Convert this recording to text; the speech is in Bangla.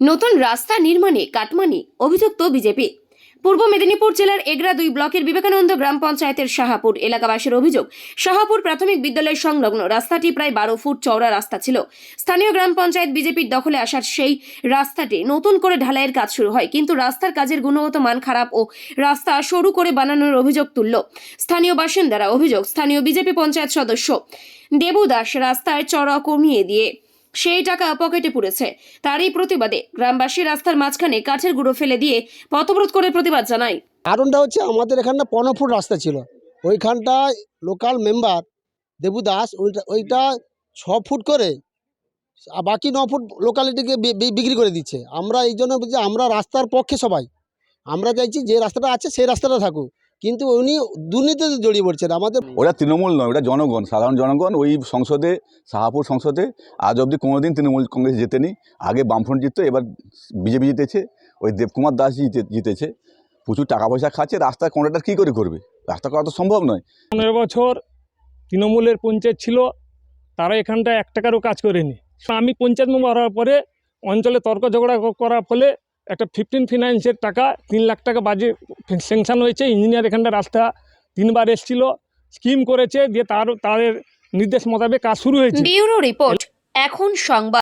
নতুন রাস্তা নির্মাণে কাটমানি, অভিযুক্ত বিজেপি। পূর্ব মেদিনীপুর জেলার এগরা দুই ব্লকের বিবেকানন্দ গ্রাম পঞ্চায়েতের শাহাপুর এলাকাবাসীর অভিযোগ, শাহাপুর প্রাথমিক বিদ্যালয় সংলগ্ন রাস্তাটি প্রায় বারো ফুট চওড়া রাস্তা ছিল। স্থানীয় গ্রাম পঞ্চায়েত বিজেপির দখলে আসার সেই রাস্তাটি নতুন করে ঢালাইয়ের কাজ শুরু হয়, কিন্তু রাস্তার কাজের গুণগত মান খারাপ ও রাস্তা সরু করে বানানোর অভিযোগ তুলল স্থানীয় বাসিন্দারা। অভিযোগ, স্থানীয় বিজেপি পঞ্চায়েত সদস্য দেবু দাস রাস্তার চড়া কমিয়ে দিয়ে সেই টাকা পকেটে পুড়েছে। তারই প্রতিবাদে গ্রামবাসী রাস্তার মাঝখানে কাঠের গুঁড়ো ফেলে দিয়ে পথবরোধ করে প্রতিবাদ জানায়। কারণটা হচ্ছে আমাদের এখানটা পনেরো ফুট রাস্তা ছিল। ওইখানটায় লোকাল মেম্বার দেবু দাস ওইটা ওইটা ছ ফুট করে বাকি ন ফুট লোকালিটিকে বিক্রি করে দিচ্ছে। আমরা এই জন্য আমরা রাস্তার পক্ষে সবাই। আমরা চাইছি যে রাস্তাটা আছে, সেই রাস্তাটা থাকুক। কিন্তু উনি দুর্নীতিতে জড়িয়ে পড়ছেন। আমাদের ওটা তৃণমূল নয় ওটা জনগণ সাধারণ জনগণ। ওই সংসদে শাহাপুর সংসদে আজ অবধি কোনোদিন তৃণমূল কংগ্রেস জেতেনি। আগে বামফ্রন্ট জিততো এবার বিজেপি জিতেছে। ওই দেবকুমার দাস জিতে জিতেছে। প্রচুর টাকা পয়সা খাচ্ছে রাস্তা কন্ট্রাক্টর কী করে করবে? রাস্তা করা তো সম্ভব নয়। পনেরো বছর তৃণমূলের পঞ্চায়েত ছিল তারা এখানটা এক টাকারও কাজ করেনি। আমি পঞ্চায়েত মেম্বার হওয়ার পরে অঞ্চলে তর্ক ঝগড়া করার ফলে একটা ফিফটিন ফিনান্সের টাকা, তিন লাখ টাকা বাজে স্যাংশন হয়েছে। ইঞ্জিনিয়ার এখানটা রাস্তা তিনবার এসছিল স্কিম করেছে দিয়ে তার, তাদের নির্দেশ মোতাবেক কাজ শুরু হয়েছে। ব্যুরো রিপোর্ট, এখন সংবাদ।